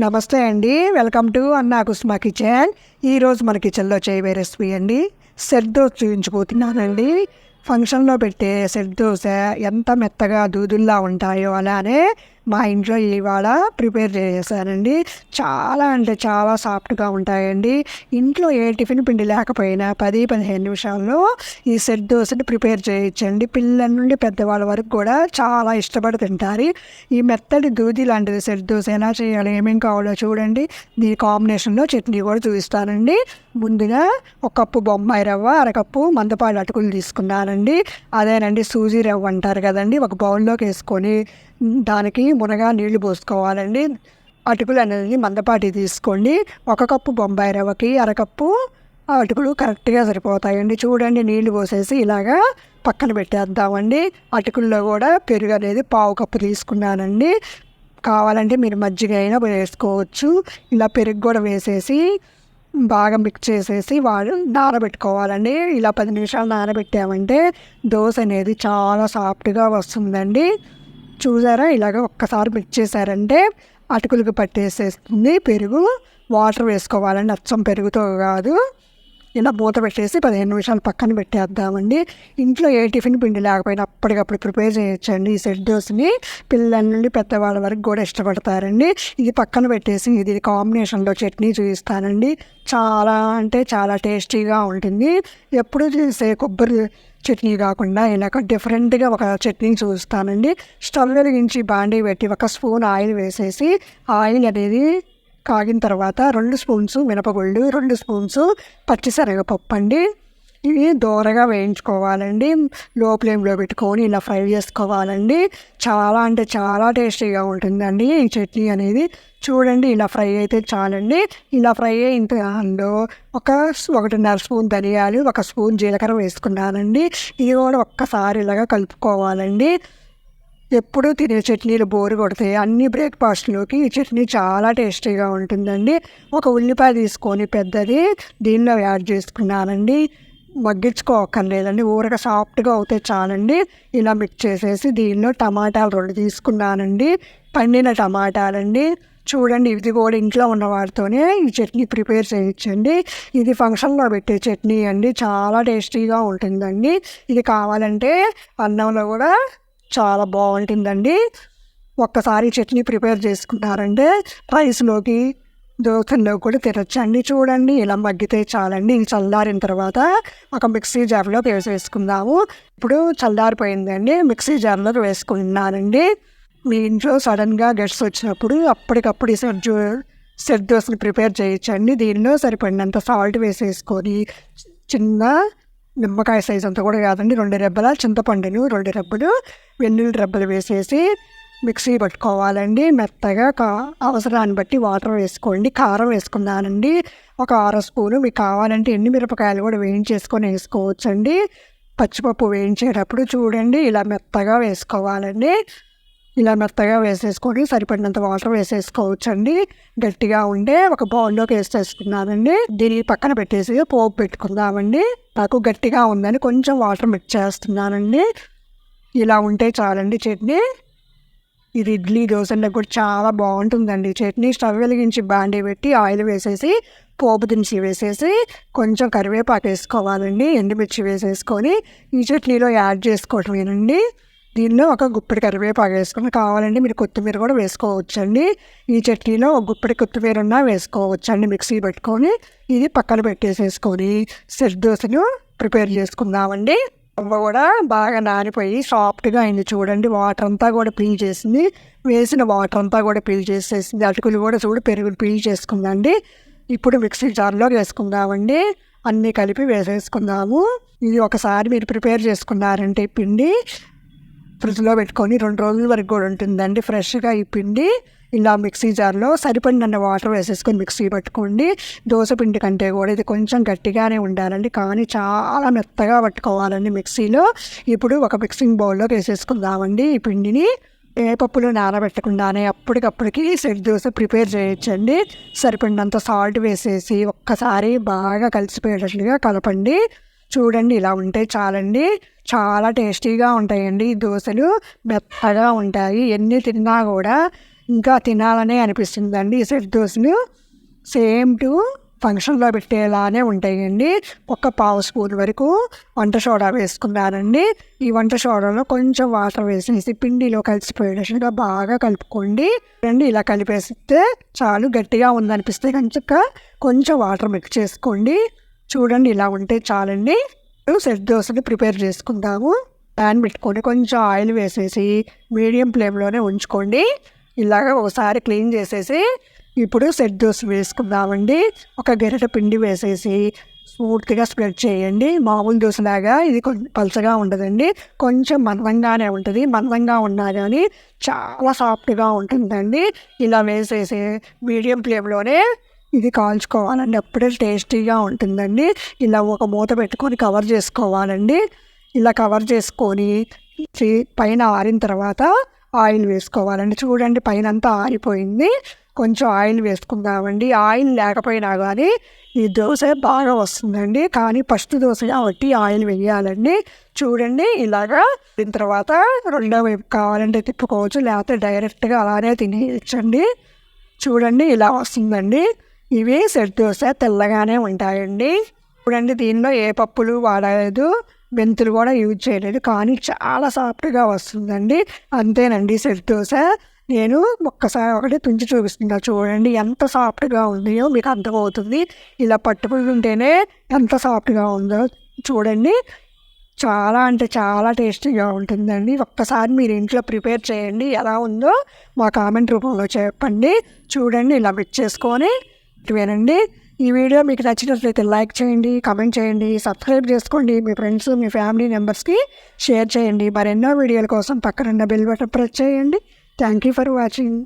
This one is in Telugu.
నమస్తే అండి. వెల్కమ్ టు అన్నా కుస్మా కిచెన్. ఈరోజు మన కిచెన్లో చేయబోయే రెసిపీ అండి. సెట్ దోశ చూపించబోతున్నానండి. ఫంక్షన్లో పెట్టే సెట్ దోశ ఎంత మెత్తగా దూదుల్లా ఉంటాయో అలానే మా ఇంట్లో ఇవాళ ప్రిపేర్ చేశానండి చాలా అంటే చాలా సాఫ్ట్గా ఉంటాయండి. ఇంట్లో ఏ టిఫిన్ పిండి లేకపోయినా పది పదిహేను నిమిషాల్లో ఈ సెట్ దోశని ప్రిపేర్ చేయొచ్చండి. పిల్లల నుండి పెద్దవాళ్ళ వరకు కూడా చాలా ఇష్టపడి తింటారు. ఈ మెత్తటి దూది లాంటిది సెట్ దోశ ఎలా చేయాలి ఏమేమి కావాలో చూడండి. దీని కాంబినేషన్లో చట్నీ కూడా చూపిస్తానండి ముందుగా ఒక కప్పు బొమ్మాయి రవ్వ అరకప్పు మందపాలు అటుకులు తీసుకున్నానండి. అదేనండి సూజీ రవ్వ అంటారు కదండి. ఒక బౌల్లోకి వేసుకొని దానికి మునగా నీళ్ళు పోసుకోవాలండి. అటుకులు అనేది మందపాటి తీసుకోండి. ఒక కప్పు బొంబాయి రవ్వకి అరకప్పు అటుకులు కరెక్ట్గా సరిపోతాయండి. చూడండి నీళ్ళు పోసేసి ఇలాగా పక్కన పెట్టేద్దామండి. అటుకుల్లో కూడా పెరుగు అనేది పావు కప్పు తీసుకున్నానండి. కావాలంటే మీరు మజ్జిగ అయినా వేసుకోవచ్చు. ఇలా పెరుగు కూడా వేసేసి బాగా మిక్స్ చేసేసి వాడు నానబెట్టుకోవాలండి. ఇలా పది నిమిషాలు నానబెట్టామంటే దోశ అనేది చాలా సాఫ్ట్గా వస్తుందండి. చూసారా? ఇలాగ ఒక్కసారి మిక్స్ చేశారంటే అటుకులకు పట్టేసేస్తుంది. పెరుగు వాటర్ వేసుకోవాలండి. అచ్చం పెరుగుతో కాదు. ఇలా మూత పెట్టేసి పదిహేను నిమిషాలు పక్కన పెట్టేద్దామండి. ఇంట్లో ఏ టిఫిన్ పిండి లేకపోయినా అప్పటికప్పుడు ప్రిపేర్ చేయొచ్చండి ఈ సెట్ దోశని పిల్లల నుండి పెద్దవాళ్ళ వరకు కూడా ఇష్టపడతారండి. ఇది పక్కన పెట్టేసి ఇది కాంబినేషన్లో చట్నీ చూపిస్తానండి చాలా అంటే చాలా టేస్టీగా ఉంటుంది. ఎప్పుడు చేసే కొబ్బరి చట్నీ కాకుండా ఇలాగ డిఫరెంట్గా ఒక చట్నీ చూస్తానండి. స్టవ్ వెలిగించి బాండీ పెట్టి ఒక స్పూన్ ఆయిల్ వేసేసి ఆయిల్ అనేది కాగిన తర్వాత రెండు స్పూన్స్ మినపగుళ్ళు రెండు స్పూన్స్ పచ్చిశనగపప్పు అండి. ఇవి దూరగా వేయించుకోవాలండి. లో ఫ్లేమ్లో పెట్టుకొని ఇలా ఫ్రై చేసుకోవాలండి. చాలా అంటే చాలా టేస్టీగా ఉంటుందండి ఈ చట్నీ అనేది. చూడండి ఇలా ఫ్రై అయితే చాలండి. ఇలా ఫ్రై అయిన దానిలో ఒక ఒకటిన్నర స్పూన్ ధనియాలు ఒక స్పూన్ జీలకర్ర వేసుకున్నానండి. ఇది కూడా ఒక్కసారి ఇలాగా కలుపుకోవాలండి. ఎప్పుడూ తినే చట్నీలు బోరు కొడతాయి. అన్ని బ్రేక్ఫాస్ట్లోకి ఈ చట్నీ చాలా టేస్టీగా ఉంటుందండి. ఒక ఉల్లిపాయ తీసుకొని పెద్దది దీనిలో యాడ్ చేసుకున్నానండి. మగ్గించుకోకర్లేదండి ఊరక సాఫ్ట్గా అవుతే చాలండి. ఇలా మిక్స్ చేసేసి దీనిలో టమాటాలు రెండు తీసుకున్నానండి. పండిన టమాటాలండి. చూడండి ఇది కూడా ఇంట్లో ఉన్న వాటితోనే ఈ చట్నీ ప్రిపేర్ చేయించండి. ఇది ఫంక్షన్లో పెట్టే చట్నీ అండి. చాలా టేస్టీగా ఉంటుందండి. ఇది కావాలంటే అన్నంలో కూడా చాలా బాగుంటుందండి. ఒక్కసారి చట్నీ ప్రిపేర్ చేసుకున్నారంటే రైస్లోకి దోశల్లో కూడా తినచ్చండి. చూడండి ఇలా మగ్గితే చాలండి. ఇది చల్లారిన తర్వాత ఒక మిక్సీ జార్లో వేసేసుకుందాము. ఇప్పుడు చల్లారిపోయిందండి. మిక్సీ జార్లో వేసుకున్నానండి మీ ఇంట్లో సడన్గా గెస్ట్స్ వచ్చినప్పుడు అప్పటికప్పుడు సెట్ సెట్ దోశని ప్రిపేర్ చేయొచ్చండి. దీనిలో సరిపడినంత సాల్ట్ వేసేసుకొని చిన్న నిమ్మకాయ సైజ్ అంతా కూడా కాదండి. రెండు రెబ్బల చింతపండును రెండు రెబ్బలు వెన్నుల్లి రెబ్బలు వేసేసి మిక్సీ పట్టుకోవాలండి. మెత్తగా కా అవసరాన్ని బట్టి వాటర్ వేసుకోండి. కారం వేసుకున్నానండి ఒక అర స్పూను మీకు కావాలంటే ఎన్ని మిరపకాయలు కూడా వేయించేసుకొని వేసుకోవచ్చండి. పచ్చిపప్పు వేయించేటప్పుడు చూడండి ఇలా మెత్తగా వేసుకోవాలండి. ఇలా మెత్తగా వేసేసుకొని సరిపడినంత వాటర్ వేసేసుకోవచ్చండి. గట్టిగా ఉండే ఒక బౌల్లోకి వేసేసుకున్నానండి. దీని పక్కన పెట్టేసి పోపు పెట్టుకుందామండి. నాకు గట్టిగా ఉందని కొంచెం వాటర్ మిక్స్ చేస్తున్నానండి. ఇలా ఉంటే చాలండి చట్నీ. ఇది ఇడ్లీ దోశలకు కూడా చాలా బాగుంటుందండి చట్నీ. స్టవ్ వెలిగించి బాండీ పెట్టి ఆయిల్ వేసేసి పోపు దినుసు వేసేసి కొంచెం కరివేపాకు వేసుకోవాలండి ఎండుమిర్చి వేసేసుకొని. ఈ చట్నీలో యాడ్ చేసుకోవటమేనండి. దీనిలో ఒక గుప్పిడి కరివేపాకు వేసుకుని కావాలండి మీరు కొత్తిమీర కూడా వేసుకోవచ్చండి. ఈ చట్నీలో ఒక గుప్పిడి కొత్తిమీర ఉన్నా వేసుకోవచ్చండి మిక్సీ పెట్టుకొని. ఇది పక్కన పెట్టేసేసుకొని సెట్ దోశను ప్రిపేర్ చేసుకుందామండి. రవ్వ కూడా బాగా నానిపోయి సాఫ్ట్గా అయింది చూడండి. వాటర్ అంతా కూడా పీల్ చేసింది. వేసిన వాటర్ అంతా కూడా పీల్ చేసేసింది. అటుకులు కూడా చూడు పెరుగు పీల్ చేసుకుందండి. ఇప్పుడు మిక్సీ జార్లో వేసుకుందామండి. అన్నీ కలిపి వేసేసుకుందాము. ఇది ఒకసారి మీరు ప్రిపేర్ చేసుకున్నారంటే పిండి ఫ్రిడ్జ్లో పెట్టుకొని రెండు రోజుల వరకు కూడా ఉంటుందండి. ఫ్రెష్గా ఈ పిండి ఇలా మిక్సీ జార్లో సరిపడినన్న వాటర్ వేసేసుకొని మిక్సీ పట్టుకోండి. దోశ పిండి కంటే కూడా ఇది కొంచెం గట్టిగానే ఉండాలండి. కానీ చాలా మెత్తగా పట్టుకోవాలండి మిక్సీలో. ఇప్పుడు ఒక మిక్సింగ్ బౌల్లో వేసేసుకుందామండి ఈ పిండిని. ఏ పప్పులు నానబెట్టకుండానే అప్పటికప్పటికి సెట్ దోశ ప్రిపేర్ చేయొచ్చండి. సరిపడినంత సాల్ట్ వేసేసి ఒక్కసారి బాగా కలిసిపోయేటట్లుగా కలపండి. చూడండి ఇలా ఉంటే చాలండి. చాలా టేస్టీగా ఉంటాయండి ఈ దోశలు. మెత్తగా ఉంటాయి. ఎన్ని తిన్నా కూడా ఇంకా తినాలనే అనిపిస్తుందండి ఈ సెట్ దోశలు. సేమ్ టు ఫంక్షన్లో పెట్టేలానే ఉంటాయండి. ఒక పావు స్పూన్ వరకు వంట సోడా వేసుకున్నానండి. ఈ వంట సోడాలో కొంచెం వాటర్ వేసేసి పిండిలో కలిసిపోయేటట్టుగా బాగా కలుపుకోండి. రండి ఇలా కలిపేస్తే చాలు గట్టిగా ఉందనిపిస్తే కనుక కొంచెం వాటర్ మిక్స్ చేసుకోండి. చూడండి ఇలా ఉంటే చాలండి. సెట్ దోశని ప్రిపేర్ చేసుకుందాము. ప్యాన్ పెట్టుకొని కొంచెం ఆయిల్ వేసేసి మీడియం ఫ్లేమ్లోనే ఉంచుకోండి. ఇలాగ ఒకసారి క్లీన్ చేసేసి ఇప్పుడు సెట్ దోశ వేసుకుందామండి. ఒక గరిట పిండి వేసేసి స్మూత్గా స్ప్రెడ్ చేయండి. మామూలు దోశలాగా ఇది కొంచెం పలచగా ఉండదండి. కొంచెం మందంగానే ఉంటుంది. మందంగా ఉన్నా కానీ చాలా సాఫ్ట్గా ఉంటుందండి. ఇలా వేసేసి మీడియం ఫ్లేమ్లోనే ఇది కాల్చుకోవాలండి. అప్పుడే టేస్టీగా ఉంటుందండి. ఇలా ఒక మూత పెట్టుకొని కవర్ చేసుకోవాలండి. ఇలా కవర్ చేసుకొని పైన ఆరిన తర్వాత ఆయిల్ వేసుకోవాలండి. చూడండి పైన అంతా ఆరిపోయింది. కొంచెం ఆయిల్ వేసుకుందామండి. ఆయిల్ లేకపోయినా కానీ ఈ దోశ బాగా వస్తుందండి. కానీ ఫస్ట్ దోశ కాబట్టి ఆయిల్ వేయాలండి. చూడండి ఇలాగా దీని తర్వాత రెండో వైపు కావాలంటే తిప్పుకోవచ్చు. లేకపోతే డైరెక్ట్గా అలానే తినేయచ్చండి. చూడండి ఇలా వస్తుందండి. ఇవి సెట్ దోశ తెల్లగానే ఉంటాయండి. ఇప్పుడండి దీనిలో ఏ పప్పులు వాడలేదు. మెంతులు కూడా యూజ్ చేయలేదు. కానీ చాలా సాఫ్ట్గా వస్తుందండి. అంతేనండి సెట్ దోశ. నేను ఒక్కసారి ఒకటి తుంచి చూపిస్తున్నా. చూడండి ఎంత సాఫ్ట్గా ఉందో మీకు అర్థమవుతుంది. ఇలా పట్టుకుంటేనే ఎంత సాఫ్ట్గా ఉందో చూడండి. చాలా అంటే చాలా టేస్టీగా ఉంటుందండి. ఒక్కసారి మీరు ఇంట్లో ప్రిపేర్ చేయండి. ఎలా ఉందో మా కామెంట్ రూపంలో చెప్పండి. చూడండి ఇలా మిక్స్ చేసుకొని వినండి ఈ వీడియో మీకు నచ్చినట్లయితే లైక్ చేయండి కమెంట్ చేయండి సబ్స్క్రైబ్ చేసుకోండి. మీ ఫ్రెండ్స్ మీ ఫ్యామిలీ మెంబర్స్కి షేర్ చేయండి. మరెన్నో వీడియోల కోసం పక్కనున్న బెల్ బటన్ ప్రెస్ చేయండి. Thank you for watching.